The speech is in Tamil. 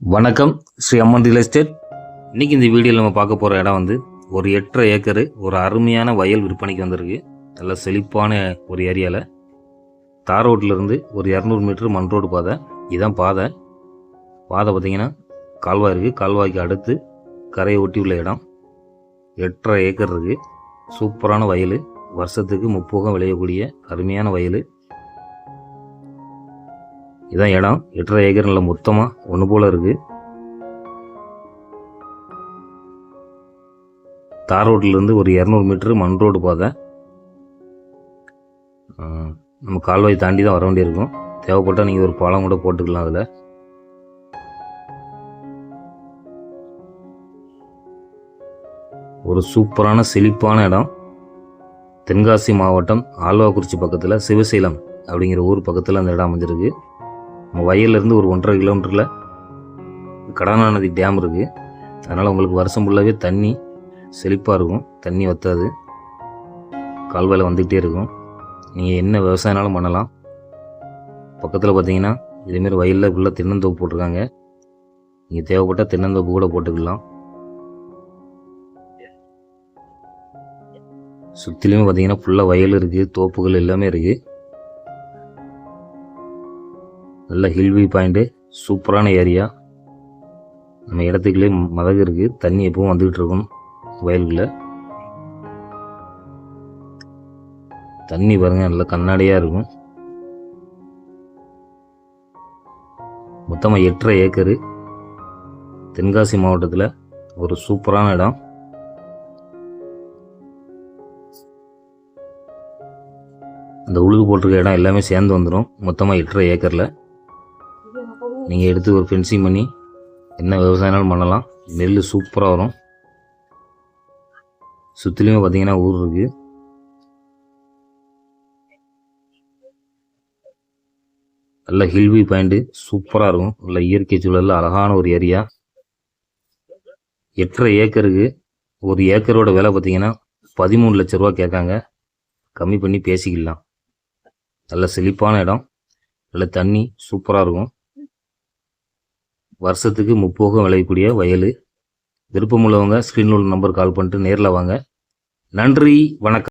வணக்கம் ஸ்ரீ அம்மன் ரியல் எஸ்டேட் இன்றைக்கி இந்த வீடியோவில் நம்ம பார்க்க போகிற இடம் வந்து ஒரு எட்டரை ஏக்கரு ஒரு அருமையான வயல் விற்பனைக்கு வந்திருக்கு. நல்ல செழிப்பான ஒரு ஏரியாவில் தார் ரோட்ல இருந்து ஒரு இரநூறு மீட்டர் மண் ரோடு பாதை. இதுதான் பாதை. பாதை பார்த்திங்கன்னா கால்வாய் இருக்குது கால்வாய்க்கு அடுத்து கரையை ஒட்டி உள்ள இடம். எட்டரை ஏக்கர் இருக்குது சூப்பரான வயல். வருஷத்துக்கு முப்போகம் விளையக்கூடிய அருமையான வயல். இதான் இடம். எட்டரை ஏக்கர் நல்ல மொத்தமாக ஒன்று போல் இருக்குது தார் ரோட்லேருந்து ஒரு இரநூறு மீட்ரு மண் ரோடு பாதை. நம்ம கால்வாய் தாண்டி தான் வர வேண்டியிருக்கும். தேவைப்பட்டால் நீங்கள் ஒரு பாலம் கூட போட்டுக்கலாம் அதில். ஒரு சூப்பரான செழிப்பான இடம். தென்காசி மாவட்டம் ஆழ்வாக்குறிச்சி பக்கத்தில் சிவசைலம் அப்படிங்கிற ஊர் பக்கத்தில் அந்த இடம் அமைஞ்சிருக்கு. நம்ம வயல்லேருந்து ஒரு ஒன்றரை கிலோமீட்டரில் கடனா நதி டேம் இருக்குது அதனால் உங்களுக்கு வருஷம் ஃபுல்லாகவே தண்ணி செழிப்பாக இருக்கும். தண்ணி வற்றாது கால்வாயில் வந்துக்கிட்டே இருக்கும். நீங்கள் என்ன விவசாயனாலும் பண்ணலாம். பக்கத்தில் பார்த்தீங்கன்னா இதேமாரி வயலில் ஃபுல்லாக தென்னந்தோப்பு போட்டிருக்காங்க. நீங்கள் தேவைப்பட்டால் தென்னந்தோப்பு கூட போட்டுக்கலாம். சுற்றிலையும் பார்த்தீங்கன்னா ஃபுல்லாக வயல் இருக்குது தோப்புகள் எல்லாமே இருக்குது நல்ல ஹில்வி பாயிண்ட்டு சூப்பரான ஏரியா நம்ம இடத்துக்குள்ளே மதகு இருக்குது தண்ணி எப்பவும் வந்துக்கிட்டு இருக்கும் வயல்களில் தண்ணி பாருங்கள் நல்ல கண்ணாடியாக இருக்கும். மொத்தமாக எட்டரை ஏக்கரு. தென்காசி மாவட்டத்தில் ஒரு சூப்பரான இடம். அந்த உழுது போட்டிருக்க இடம் எல்லாமே சேர்ந்து வந்துடும் மொத்தமாக எட்டரை ஏக்கரில். நீங்கள் எடுத்து ஒரு ஃபென்சிங் பண்ணி என்ன விவசாயம்னாலும் பண்ணலாம். நெல் சூப்பராக வரும். சுற்றிலுமே பார்த்தீங்கன்னா ஊர் இருக்குது நல்ல ஹில்வி பாயிண்ட்டு சூப்பராக இருக்கும். நல்ல இயற்கை சூழலில் அழகான ஒரு ஏரியா எட்டரை ஏக்கருக்கு ஒரு ஏக்கரோட விலை பார்த்தீங்கன்னா பதிமூணு லட்ச ரூபா கேட்காங்க. கம்மி பண்ணி பேசிக்கலாம். நல்ல செழிப்பான இடம். நல்ல தண்ணி சூப்பராக இருக்கும். வருஷத்துக்கு முப்போகம் விளையக்கூடிய வயல். விருப்பமுள்ளவங்க ஸ்க்ரீனில் உள்ள நம்பர் கால் பண்ணிட்டு நேரில் வாங்க. நன்றி வணக்கம்.